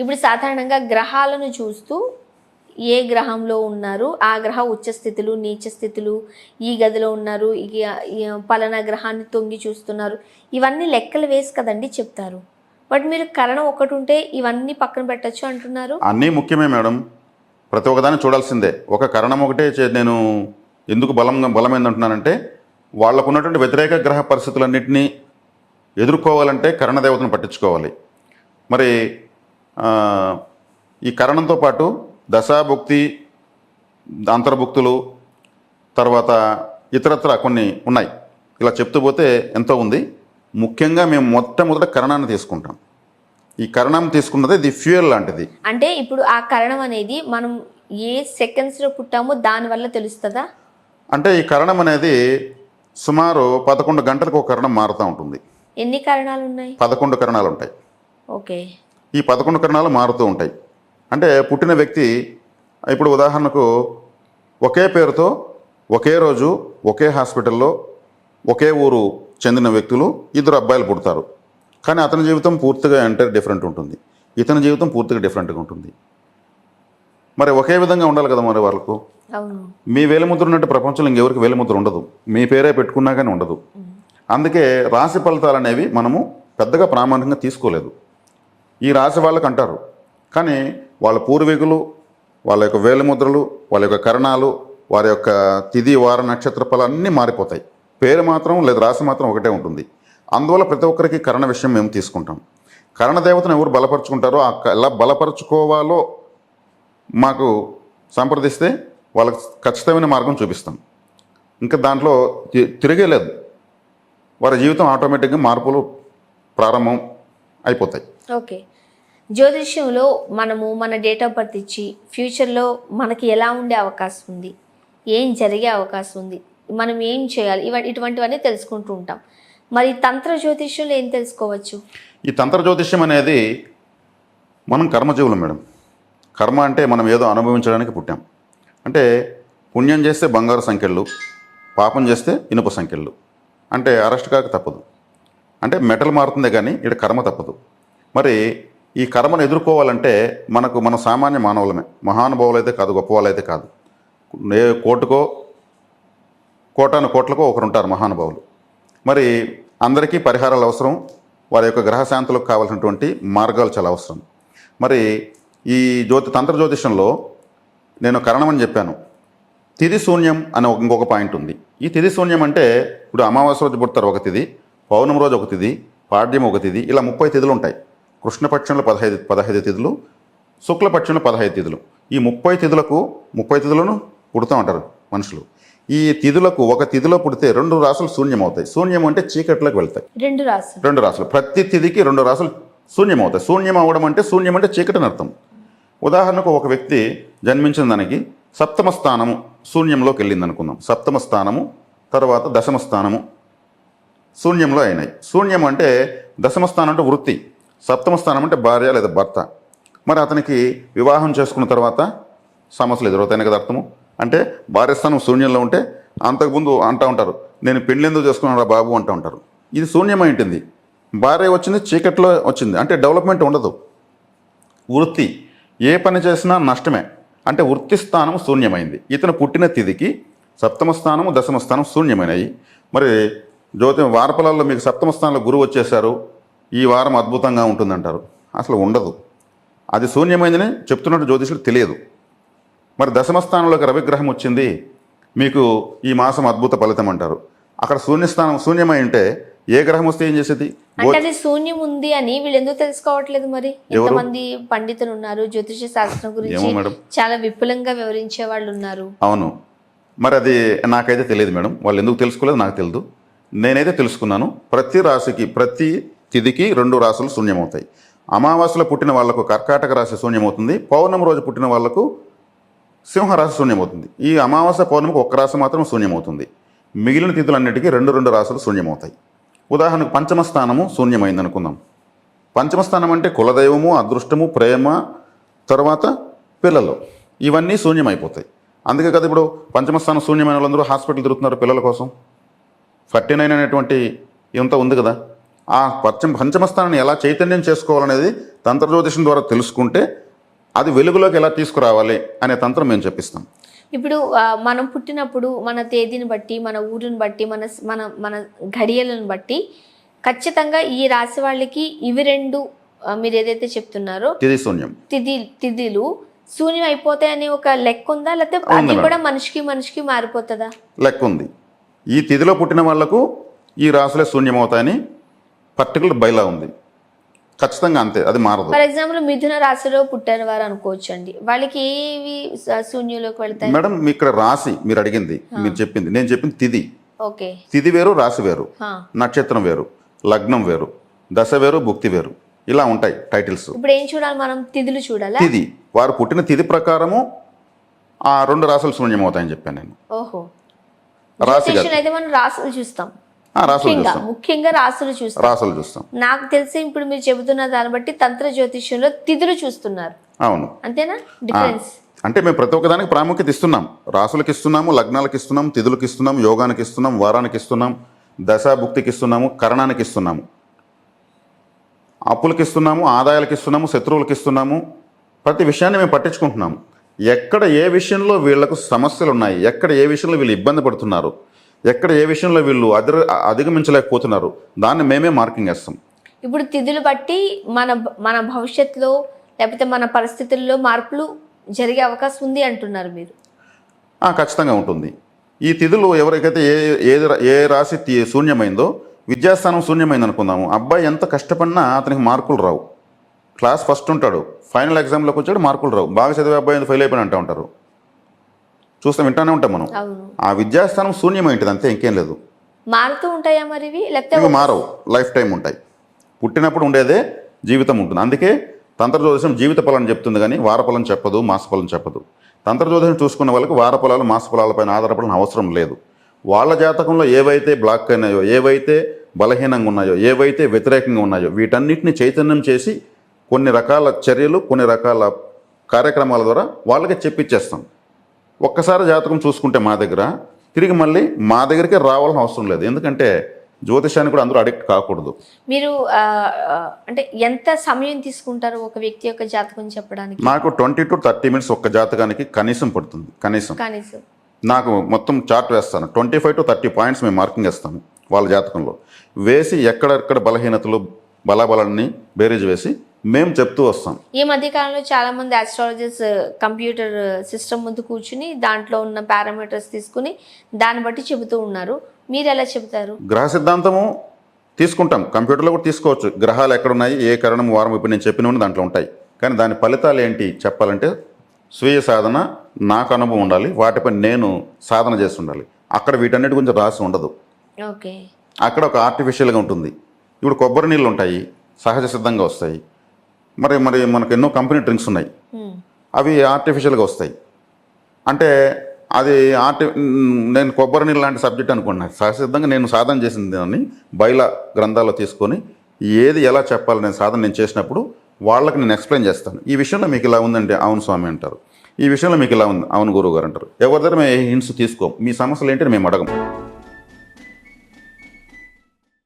ఇప్పుడు సాధారణంగా గ్రహాలను చూస్తూ ఏ గ్రహంలో ఉన్నారు? ఆ గ్రహ ఉచ్చస్థితులు స్థితులు నీచ స్థితులు ఈ గదిలో ఉన్నారు ఈ పలానా గ్రహాన్ని తొంగి చూస్తున్నారు. ఇవన్నీ లెక్కలు వేసి కదండి చెప్తారు. బట్ మీరు కరణం ఒకటి ఉంటే ఇవన్నీ పక్కన పెట్టచ్చు అంటున్నారు? అన్నీ ముఖ్యమే మేడం. ప్రతి ఒక్కదాన్ని చూడాల్సిందే. ఒక కరణం ఒకటే నేను ఎందుకు బలం బలమైందంటున్నానంటే వాళ్ళకు ఉన్నటువంటి వ్యతిరేక గ్రహ పరిస్థితులన్నింటినీ ఎదుర్కోవాలంటే కరణదేవతను పట్టించుకోవాలి. మరి ఈ కరణంతో పాటు దశాభుక్తి అంతర్భుక్తులు తర్వాత ఇతరత్ర కొన్ని ఉన్నాయి. ఇలా చెప్తూ పోతే ఎంతో ఉంది. ముఖ్యంగా మేము మొట్టమొదట కరణాన్ని తీసుకుంటాం. ఈ కరణం తీసుకున్నది ఇది ఫ్యూయల్ లాంటిది. అంటే ఇప్పుడు ఆ కరణం అనేది మనం ఏ సెకండ్స్లో పుట్టామో దాని వల్ల తెలుస్తుందా? అంటే ఈ కరణం అనేది సుమారు పదకొండు గంటలకు ఒక కరణం మారుతూ ఉంటుంది. ఎన్ని కరణాలు ఉన్నాయి పదకొండు కరణాలు ఉంటాయి ఓకే. ఈ పదకొండు కరణాలు మారుతూ ఉంటాయి. అంటే పుట్టిన వ్యక్తి ఇప్పుడు ఉదాహరణకు ఒకే పేరుతో ఒకే రోజు ఒకే హాస్పిటల్లో ఒకే ఊరు చెందిన వ్యక్తులు ఇద్దరు అబ్బాయిలు పుడతారు. కానీ అతని జీవితం పూర్తిగా అంటే డిఫరెంట్ ఉంటుంది. ఇతని జీవితం పూర్తిగా డిఫరెంట్గా ఉంటుంది. మరి ఒకే విధంగా ఉండాలి కదా మరి వాళ్ళకు? మీ వేలిముద్ర ఉన్నట్టు ప్రపంచంలో ఇంకెవరికి వేలిముద్ర ఉండదు. మీ పేరే పెట్టుకున్నా కానీ ఉండదు. అందుకే రాశి ఫలితాలు అనేవి మనము పెద్దగా ప్రామాణికంగా తీసుకోలేదు. ఈ రాశి వాళ్ళకి అంటారు. కానీ వాళ్ళ పూర్వీకులు వాళ్ళ యొక్క వేలిముద్రలు వాళ్ళ యొక్క కరణాలు వారి యొక్క తిథి వార నక్షత్ర ఫలాన్ని మారిపోతాయి. పేరు మాత్రం లేదా రాశి మాత్రం ఒకటే ఉంటుంది. అందువల్ల ప్రతి ఒక్కరికి కరణ విషయం మేము తీసుకుంటాం. కరణ దేవతను ఎవరు బలపరుచుకుంటారో ఆ ఎలా బలపరుచుకోవాలో మాకు సంప్రదిస్తే వాళ్ళకి ఖచ్చితమైన మార్గం చూపిస్తాం. ఇంకా దాంట్లో తి- తిరిగేలేదు వారి జీవితం ఆటోమేటిక్గా మార్పులు ప్రారంభం అయిపోతాయి. ఓకే. జ్యోతిష్యంలో మనము మన డేట్ ఆఫ్ బర్త్ ఇచ్చి ఫ్యూచర్లో మనకి ఎలా ఉండే అవకాశం ఉంది? ఏం జరిగే అవకాశం ఉంది? మనం ఏం చేయాలి? ఇవ ఇటువంటివన్నీ తెలుసుకుంటూ ఉంటాం. మరి తంత్ర జ్యోతిష్యంలో ఏం తెలుసుకోవచ్చు? ఈ తంత్ర జ్యోతిష్యం అనేది మనం కర్మజీవులం మేడం. కర్మ అంటే మనం ఏదో అనుభవించడానికి పుట్టాం. అంటే పుణ్యం చేస్తే బంగారు సంఖ్యలు పాపం చేస్తే ఇనుప సంఖ్యలు అంటే అరెస్ట్ కాక తప్పదు. అంటే మెటల్ మారుతుందే కానీ ఇక్కడ కర్మ తప్పదు. మరి ఈ కర్మను ఎదుర్కోవాలంటే మనకు మన సామాన్య మానవులమే. మహానుభావులు అయితే కాదు గొప్పవాళ్ళు అయితే కాదు. ఏ కోటుకో కోటాను కోట్లకో ఒకరు ఉంటారు మహానుభావులు. మరి అందరికీ పరిహారాలు అవసరం వారి యొక్క గ్రహశాంతులకు కావాల్సినటువంటి మార్గాలు చాలా అవసరం. మరి ఈ జ్యోతి తంత్ర జ్యోతిషంలో నేను కరణం అని చెప్పాను. తిథి శూన్యం అనే ఒక- ఇంకొక పాయింట్ ఉంది. ఈ తిథి శూన్యం అంటే ఇప్పుడు అమావాస్య రోజు పుడతారు ఒక తిది పౌర్ణమి రోజు ఒక తిథి పాడ్యం ఒక తిథి ఇలా ముప్పై తిథులు ఉంటాయి. కృష్ణపక్షంలో పదహైదు పదహైదు తిథులు శుక్లపక్షంలో పదహైదు తిథులు. ఈ ముప్పై తిథులకు ముప్పై తిథులను పుడుతూ ఉంటారు మనుషులు. ఈ తిథులకు ఒక తిథిలో పుడితే రెండు రాసులు శూన్యం అవుతాయి శూన్యం అంటే చీకట్లోకి వెళ్తాయి. రెండు రాసులు. రెండు రాసులు. ప్రతి తిథికి రెండు రాసులు శూన్యం అవుతాయి శూన్యం అవ్వడం అంటే శూన్యం అంటే చీకటి అని అర్థం ఉదాహరణకు ఒక వ్యక్తి జన్మించిన దానికి సప్తమ స్థానము శూన్యంలోకి వెళ్ళింది అనుకుందాం సప్తమ స్థానము తర్వాత దశమ స్థానము శూన్యంలో అయినాయి. శూన్యం అంటే దశమ స్థానం అంటే వృత్తి సప్తమ స్థానం అంటే భార్య లేదా భర్త. మరి అతనికి వివాహం చేసుకున్న తర్వాత సమస్యలు ఎదురవుతాయని కదా అర్థము. అంటే భార్య స్థానం శూన్యంలో ఉంటే అంతకుముందు అంటూ ఉంటారు నేను పెళ్ళెందుకు చేసుకున్నాను బాబు అంటూ ఉంటారు. ఇది శూన్యమై ఉంటుంది. భార్య వచ్చింది చీకట్లో వచ్చింది. అంటే డెవలప్మెంట్ ఉండదు. వృత్తి ఏ పని చేసినా నష్టమే. అంటే వృత్తి స్థానం శూన్యమైంది. ఇతను పుట్టిన తిథికి సప్తమ స్థానము దశమ స్థానం శూన్యమైనవి మరి జ్యోతి వారఫలాల్లో మీకు సప్తమ స్థానంలో గురువు వచ్చేసారు ఈ వారం అద్భుతంగా ఉంటుందంటారు. అసలు ఉండదు. అది శూన్యమైందని చెప్తున్నట్టు జ్యోతిషులు తెలియదు. మరి దశమ స్థానంలోకి రవిగ్రహం వచ్చింది. మీకు ఈ మాసం అద్భుత ఫలితం అంటారు. అక్కడ శూన్యస్థానం శూన్యమై ఉంటే ఏ గ్రహం వస్తే ఏం చేసేది? అంటే అది శూన్యం ఉంది అని వీళ్ళు ఎందుకు తెలుసుకోవట్లేదు మరి? ఎంతమంది పండితులు ఉన్నారు జ్యోతిష శాస్త్రం గురించి. చాలా విపులంగా వివరించే వాళ్ళు ఉన్నారు. అవును. మరి అది నాకైతే తెలియదు మేడం. వాళ్ళు ఎందుకు తెలుసుకోలేదు నాకు తెలియదు. నేనైతే తెలుసుకున్నాను. ప్రతి రాశికి ప్రతి తిథికి రెండు రాశులు శూన్యమవుతాయి. అమావాస్యలో పుట్టిన వాళ్ళకు కర్కాటక రాశి శూన్యమవుతుంది. పౌర్ణమి రోజు పుట్టిన వాళ్ళకు సింహరాశి శూన్యమవుతుంది. ఈ అమావాస్య పౌర్ణమికి ఒక్క రాశి మాత్రం శూన్యమవుతుంది. మిగిలిన తిథులన్నిటికీ రెండు రెండు రాశులు శూన్యమవుతాయి. ఉదాహరణకు పంచమ స్థానము శూన్యమైంది అనుకుందాం పంచమ స్థానం అంటే కులదైవము అదృష్టము ప్రేమ తర్వాత పిల్లలు. ఇవన్నీ శూన్యమైపోతాయి. అందుకే కదా ఇప్పుడు పంచమస్థానం శూన్యమైన వాళ్ళందరూ హాస్పిటల్ తిరుగుతున్నారు పిల్లల కోసం. ఫర్టీ నైన్ అనేటువంటి ఇంత ఉంది కదా. ఆ పంచమ పంచమస్థానాన్ని ఎలా చైతన్యం చేసుకోవాలనేది తంత్ర జ్యోతిషం ద్వారా తెలుసుకుంటే అది వెలుగులోకి ఎలా తీసుకురావాలి అనే తంత్రం మేము చెప్పిస్తాం. ఇప్పుడు మనం పుట్టినప్పుడు మన తేదీని బట్టి మన ఊరిని బట్టి మన మన మన ఘడియలను బట్టి ఖచ్చితంగా ఈ రాశి వాళ్ళకి ఇవి రెండు మీరు ఏదైతే చెప్తున్నారో తిది శూన్యం తిథి తిథిలు శూన్యం అయిపోతాయని ఒక లెక్క ఉందా? లేకపోతే అది. కూడా మనిషికి మనిషికి మారిపోతుందా? లెక్క ఉంది. ఈ తిథిలో పుట్టిన వాళ్ళకు ఈ రాశులే శూన్యమవుతాయని పర్టికులర్ బైలా ఉంది. ఖచ్చితంగా అంతే అది మారదు. ఫర్ ఎగ్జాంపుల్ మిథున రాశిలో పుట్టిన వారు అనుకోవచ్చు అండి వాళ్ళకి ఏవి శూన్యంలోకి వెళ్తాయి? మేడం మీ ఇక్కడ రాశి మీరు అడిగింది మీరు చెప్పింది నేను చెప్పింది తిథి. ఓకే. తిథి వేరు రాశి వేరు. నక్షత్రం వేరు లగ్నం వేరు దశ వేరు భుక్తి వేరు. ఇలా ఉంటాయి టైటిల్స్. ఇప్పుడు ఏం చూడాలి మనం? తిథులు చూడాలా? తిథి. వారు పుట్టిన తిథి ప్రకారము ఆ రెండు రాసులు శూన్యమవుతాయని చెప్పాను నేను. ఓహో. రాశి కాదు జ్యోతిష్యులు అయితే మనం రాసులు చూస్తాం. ముఖ్యంగా చూస్తాం. ముఖ్యంగా రాసులు చూస్తాం. రాసులు చూస్తాం. నాకు తెలిసి ఇప్పుడు మీరు చెబుతున్న దాన్ని బట్టి తంత్ర జ్యోతిష్యంలో తిథులు చూస్తున్నారు. అవును. అంతేనా? డిఫరెన్స్ అంటే మేము ప్రతి ఒక్కదానికి ప్రాముఖ్యత ఇస్తున్నాం. రాసులకు ఇస్తున్నాము లగ్నాలకు ఇస్తున్నాం తిథులకు ఇస్తున్నాం యోగానికి ఇస్తున్నాం వారానికి ఇస్తున్నాం దశాభుక్తికి ఇస్తున్నాము కరణానికి ఇస్తున్నాము. అప్పులకి ఇస్తున్నాము ఆదాయాలకు ఇస్తున్నాము శత్రువులకు ఇస్తున్నాము. ప్రతి విషయాన్ని మేము పట్టించుకుంటున్నాము. ఎక్కడ ఏ విషయంలో వీళ్ళకు సమస్యలు ఉన్నాయి ఎక్కడ ఏ విషయంలో వీళ్ళు ఇబ్బంది పడుతున్నారు ఎక్కడ ఏ విషయంలో వీళ్ళు అధిర అధిగమించలేకపోతున్నారు దాన్ని మేమే మార్కింగ్ వేస్తాం ఇప్పుడు తిథులు బట్టి మన మన భవిష్యత్తులో లేకపోతే మన పరిస్థితుల్లో మార్పులు జరిగే అవకాశం ఉంది అంటున్నారు మీరు. ఖచ్చితంగా ఉంటుంది. ఈ తిథులు ఎవరికైతే ఏ ఏది ఏ రాశి శూన్యమైందో విద్యాస్థానం శూన్యమైంది అనుకుందాము అబ్బాయి ఎంత కష్టపడినా అతనికి మార్కులు రావు. క్లాస్ ఫస్ట్ ఉంటాడు. ఫైనల్ ఎగ్జామ్లోకి వచ్చాడు మార్కులు రావు. బాగా చదివే అబ్బాయి ఫెయిల్ అయిపోయిన అంటూ ఉంటారు. చూస్తాం వింటానే ఉంటాం మనం. ఆ విద్యాస్థానం శూన్యమైంటుంది అంతే ఇంకేం లేదు. మారుతూ ఉంటాయా మరి ఇవి? మారవు. లైఫ్ టైం ఉంటాయి. పుట్టినప్పుడు ఉండేదే జీవితం ఉంటుంది. అందుకే తంత్ర జ్యోతిషం జీవిత ఫలం చెప్తుంది కానీ వార ఫలం చెప్పదు మాస ఫలం చెప్పదు. తంత్ర జ్యోతిషం చూసుకున్న వాళ్ళకి వార ఫలాలు మాస ఫలాలపైన ఆధారపడిన అవసరం లేదు. వాళ్ళ జాతకంలో ఏవైతే బ్లాక్ అయినాయో ఏవైతే బలహీనంగా ఉన్నాయో ఏవైతే వ్యతిరేకంగా ఉన్నాయో వీటన్నిటిని చైతన్యం చేసి కొన్ని రకాల చర్యలు కొన్ని రకాల కార్యక్రమాల ద్వారా వాళ్ళకి చెప్పిచ్చేస్తాం. ఒక్కసారి జాతకం చూసుకుంటే మా దగ్గర తిరిగి మళ్ళీ మా దగ్గరికే రావాల్సిన అవసరం లేదు. ఎందుకంటే జ్యోతిషానికి కూడా అందరూ అడిక్ట్ కాకూడదు. మీరు అంటే ఎంత సమయం తీసుకుంటారు ఒక వ్యక్తి యొక్క జాతకం చెప్పడానికి? నాకు ట్వంటీ టు థర్టీ మినిట్స్ ఒక్క జాతకానికి కనీసం పడుతుంది. కనీసం. కనీసం. నాకు మొత్తం చార్ట్ వేస్తాను. Twenty five to thirty points మేము మార్కింగ్ వేస్తాము వాళ్ళ జాతకంలో. వేసి ఎక్కడెక్కడ బలహీనతలు బలాబలాన్ని బేరీజ్ వేసి మేము చెప్తూ వస్తాం. ఈ మధ్య కాలంలో చాలా మంది ఆస్ట్రాలజర్స్ కంప్యూటర్ సిస్టమ్ ముందు కూర్చుని దాంట్లో ఉన్న పారామీటర్స్ తీసుకుని దాన్ని బట్టి చెబుతూ ఉన్నారు. మీరు ఎలా చెబుతారు? గ్రహ సిద్ధాంతము తీసుకుంటాం. కంప్యూటర్లో కూడా తీసుకోవచ్చు. గ్రహాలు ఎక్కడ ఉన్నాయి ఏ కరణం వారం ఇప్పుడు నేను చెప్పినవన్నీ దాంట్లో ఉంటాయి. కానీ దాని ఫలితాలు ఏంటి చెప్పాలంటే స్వీయ సాధన నాకు అనుభవం ఉండాలి. వాటిపై నేను సాధన చేసి ఉండాలి. అక్కడ వీటన్నిటి గురించి రాసి ఉండదు. ఓకే. అక్కడ ఒక ఆర్టిఫిషియల్గా ఉంటుంది. ఇప్పుడు కొబ్బరి నీళ్ళు ఉంటాయి సహజ సిద్ధంగా వస్తాయి. మరి మరి మనకు ఎన్నో కంపెనీ డ్రింక్స్ ఉన్నాయి. అవి ఆర్టిఫిషియల్గా వస్తాయి. అంటే అది ఆర్టి నేను కొబ్బరి నీళ్ళు లాంటి సబ్జెక్ట్ అనుకున్నాను సహసిద్ధంగా నేను సాధన చేసింది దాన్ని బయల గ్రంథాల్లో తీసుకొని ఏది ఎలా చెప్పాలి నేను సాధన నేను చేసినప్పుడు వాళ్ళకి నేను ఎక్స్ప్లెయిన్ చేస్తాను. ఈ విషయంలో మీకు ఇలా ఉందంటే అవును స్వామి అంటారు. ఈ విషయంలో మీకు ఇలా ఉంది. అవును గురువు గారు అంటారు. ఎవరి దగ్గర మేము హింట్స్ తీసుకోం మీ సమస్యలు ఏంటి మేము అడగం